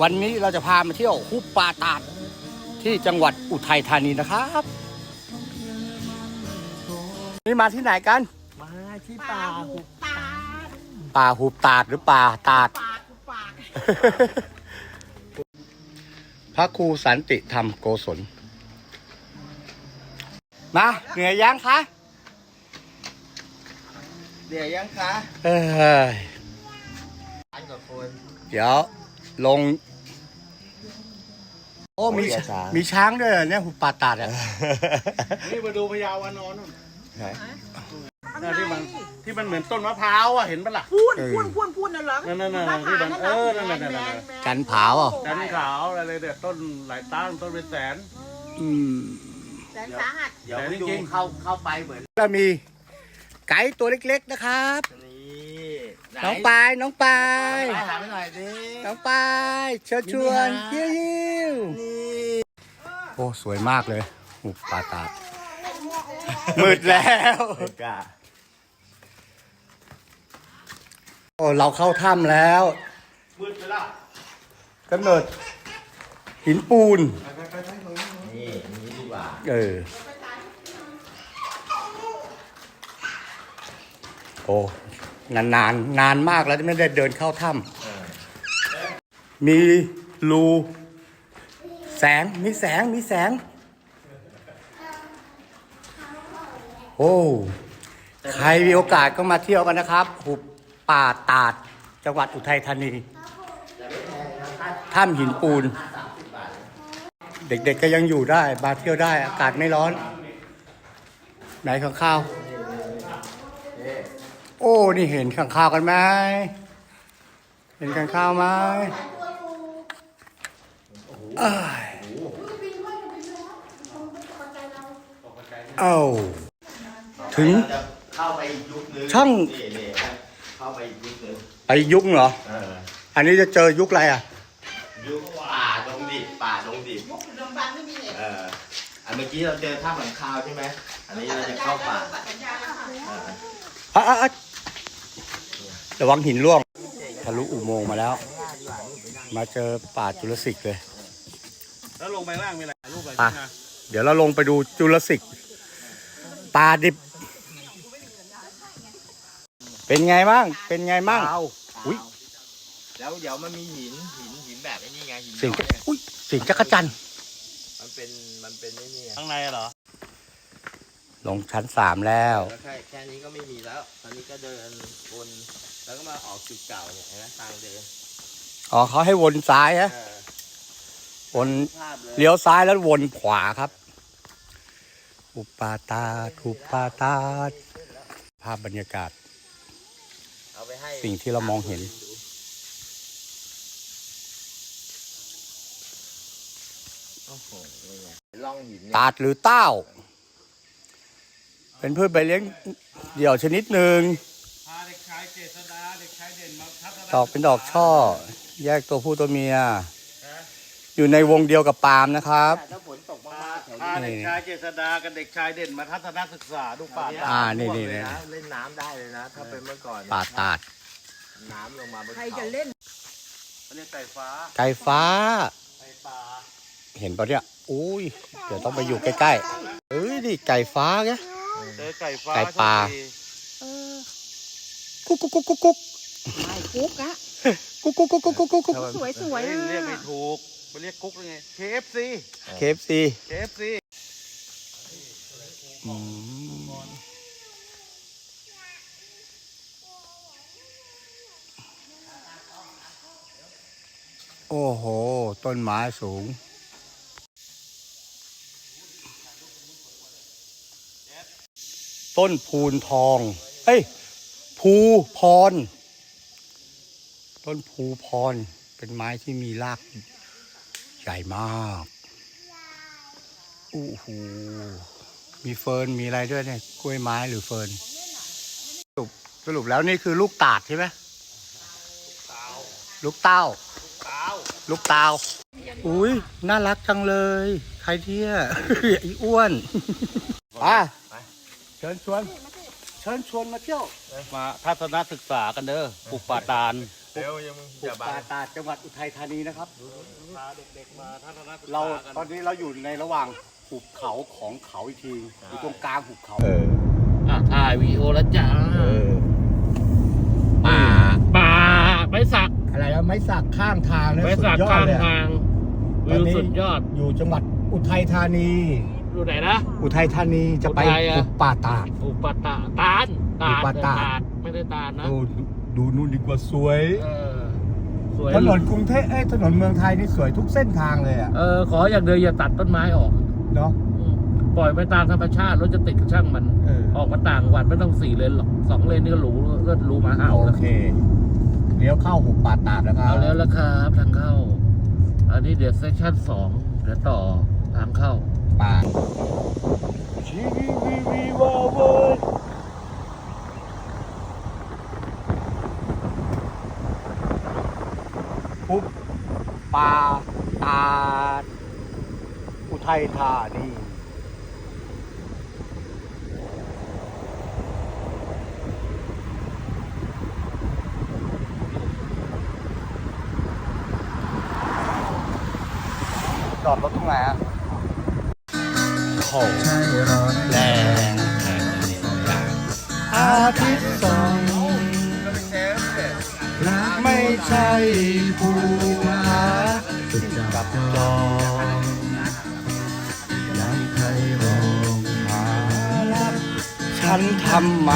วันนี้เราจะพามาเที่ยวหุบป่าตาดที่จังหวัดอุทัยธานีนะครับ นี่มาที่ไหนกัน มาที่ป่าหุบปากป่าหุบตาดหรือป่าตาด ปากปากพระครูสันติธรรมโกศล มาเหนื่อยยังคะ เดี๋ยวยังคะเอ้ย อันกับคน เดี๋ยวลง โอ้มีโอ้ยช้างมีช้างด้วยเหรอเนี่ยหุบป่าตาดอะนี่มาดูพญาวานอนนู่นไหนน่ะที่มันที่มันเหมือนต้นมะพร้าวอะเห็นปะล่ะพูดพูดพูดพูดน่ะเหรอนั่นๆๆหาผาที่มันหรเออนั่นๆๆแมแมจันผาวอะจันขาวอะไรเลยเด็ดต้นหลายตั้งต้นเป็นแสนอืมแสนสาหัสเดี๋ยวแต่จดูริงๆเข้าเข้าไปเหมือนแล้วมีไก่ตัวเล็กๆนะครับ นี่ไหน้องปายน้องปายไปหาไปหน่อยดิน้องปายเชิญชวนนี่ยิ้วนะนี่ๆโอ้สวยมากเลยหุบป่าตาดมืดแล้วเอกะโอ้เราเข้าถ้ำแล้ว มืดไปแล้วกำเนิดหินปูน นี่นี่ดีกว่าเออ โอ้ นานนานนานมากแล้วที่ไม่ได้เดินเข้าถ้เออำมีรูแสงมีแสงมีแสง โอ้ใครมีโอกาสก็มาเที่ยวกันนะครับ หุบป่าตาด จังหวัดอุทัยธานีถ้ำหินปูน เด็กๆก็ยังอยู่ได้มาเที่ยวได้ อากาศไม่ร้อน ไหนข้างข้าว โอ้ นี่เห็นข้างข้าวกันไหม เห็นข้างข้าวไหมเอ้ยเอ้าถึงจะเข้าไปอีกยุคนึงช่องนี่นี่เข้าไปอีกยุคนึงไปยุคเหรอ เอออันนี้จะเจอยุคอะไรอะ ยุคป่าดงดิบป่าดงดิบ มุกดมบันไม่มีเนี่ยเอออันเมื่อกี้เราเจอท่าหลังคาวใช่ไหม อันนี้เราจะเข้าป่า สัญญาแล้วค่ะเอออะอะอะ ระวังหินร่วงทะลุอุโมงค์มาแล้ว มาเจอป่าจุลสิกเลย แล้วลงไปล่างมีอะไรรูปอะไรไปนะเดี๋ยวเราลงไปดูจุลสิกป่าดิบ เป็นไงบ้าง เป็นไงบ้าง อุ๊ย แล้วเดี๋ยวมันมีหินหินหินแบบไอ้นี่ไงหินเสียงย้อยเนี่ยอุ้ยเสียงจักรจันทร์ มันเป็นมันเป็นไอ้นี่ไง ข้างในเหรอ ลงชั้นสามแล้ว แล้วแค่แค่นี้ก็ไม่มีแล้ว ตอนนี้ก็เดินวนแล้วก็มาออกจุดเก่าเนี่ยเห็นไหมทางเดินอ๋อเขาให้วนซ้ายฮะเออวนภาพเลยเลี้ยวซ้ายแล้ววนขวาครับ อุปาตาทุปาตาดภาพบรรยากาศ เอาไปให้สิ่งที่เรามองเห็น โอ้โหนี่ไงล่องหินเนี่ย ตาดหรือเต้า เป็นพืชใบเลี้ยงเดี่ยวชนิดหนึ่งพาเด็กชายเจษดาเด็กชายเด่นมาทัศนดอกเป็นดอกช่อ แยกตัวผู้ตัวเมีย อยู่ในวงเดียวกับปาล์มนะครับถ้าฝนตกพามากๆแถวพานี้เด็กชายเจษดากับเด็กชายเด่นมาทัศนศึกษาดูป่าอ่านี่ท่วมนี่เลยนี่นะเล่นน้ำได้เลยนะถ้าเป็นเมื่อก่อนป่าตาดน้ำลงมาบนใครเขาจะเล่นเขาเรียกไก่ฟ้าไก่ฟ้า ไก่ป่าเห็นปะเนี่ยอุ้ยเดี๋ยวต้องไปอยู่ใกล้ๆเอ้ยดิไก่ฟ้าแก เจอไก่ฟ้าไก่ป่าโชคดีกุ๊กกุ๊กกุ๊กกุ๊กกุ๊กไม่กุ๊กอะกุ๊กกุ๊กกุ๊กกุ๊กกุ๊กกุ๊กสวยสวยเฮ้อะเรียกไม่ถูกไปเรียกกุ๊กยังไง KFC เคฟซี KFC โอ้โห ต้นไม้สูง ต้นพูนทอง เอ้ยภูพร ต้นภูพร เป็นไม้ที่มีรากใหญ่มากอู้หูมีเฟิร์นมีอะไรด้วยเนี่ยกล้วยไม้หรือเฟิร์นสรุปสรุปแล้วนี่คือลูกตาดใช่ไหมลูกเต้า ลูกเตาอุ้ยน่ารักจังเลย ใครเที่ยไอ้อ้วนอะ เชิญชวน เชิญชวนมาเที่ยวมาทัศนศึกษากันเด้อปุกป่าตาลเดี๋ยวยังหุอย่าบบัป่างตาดจังหวัดอุทัยธานีนะครับพาเด็กๆมาทัศนศึกษาเรากันตอนนี้เราอยู่ในระหว่างหุบเขาของเขาอีกทีอยู่ตรงกลางหุบเขาอะถ่ายวีดีโอแล้วจ้าป่าป่าไปสักอะไรนะไม้สักข้างทางนะไปสุสัดกยอดข้างเลยอะทางวิวสุดยอดอยู่จังหวัดอุทัยธานี ดูไหนนะ อุทัยธานีจะไปอุทัยอะหุบป่าตาด อุปตาตาลตาลอุปตาลแต่ตาลไม่ได้ตาลนะดูดูนู่นดีกว่าสวย เออสวยถนนกรุงเทพเอ้ยถนนเมืองไทยนี่สวยทุกเส้นทางเลยอะเออขออย่างเดียวอย่าตัดต้นไม้ออกเนาะอืมปล่อยไปตามธรรมชาติรถจะติดก็ช่างมัน เออออกมาต่างจังหวัดไม่ต้องสี่เลนหรอกสองเลนนี่ก็หรูก็หรูหมาเห่าโอแล้วเคเลี้ยวเข้าหุบป่าตาดแล้วครับเอาแล้วละครับทางเข้า อันนี้เดี๋ยวเซสชั่นสองเดี๋ยวต่อทางเข้า ป่าชีวีวีวีวาเวอร์หุบป่าตาดอุทัยธานีจอดรถตรงไหนอะ โอ้แรงแรงอาทิตย์ส่องไม่ใช่ผู้หาจุดจับจองยังใครมองหาฉันทำไม